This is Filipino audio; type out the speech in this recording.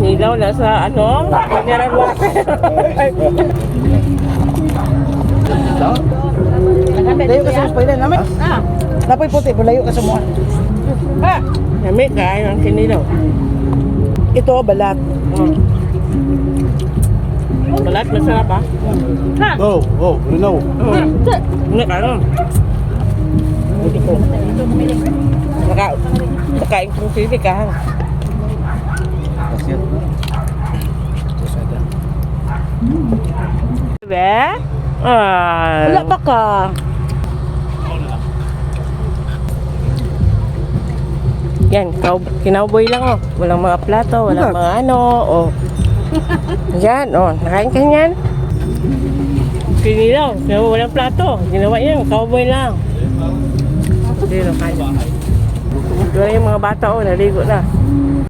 Kinilaw na sa ano? Mineral water. Layo ka sa pwede namin. ah, Napoy puti, layo ka sa mga. ha. Yami, kain ang kinilaw. Ito, balat. Oh. Balat, masarap ah. Ha? Oh, oh, know. Oh. Hindi ka ano? Hindi ko. Maka, makain kong sili ka. Be? Ah. Wala pa ka. Yan, kinauboy lang oh. Walang mga plato, walang Wala. mga ano, oh. Yan, oh, nakain ka yan. Kinilaw, walang plato. Ginawa yan, cowboy lang. Na kaya. Doon yung mga bata, oh, naligo na.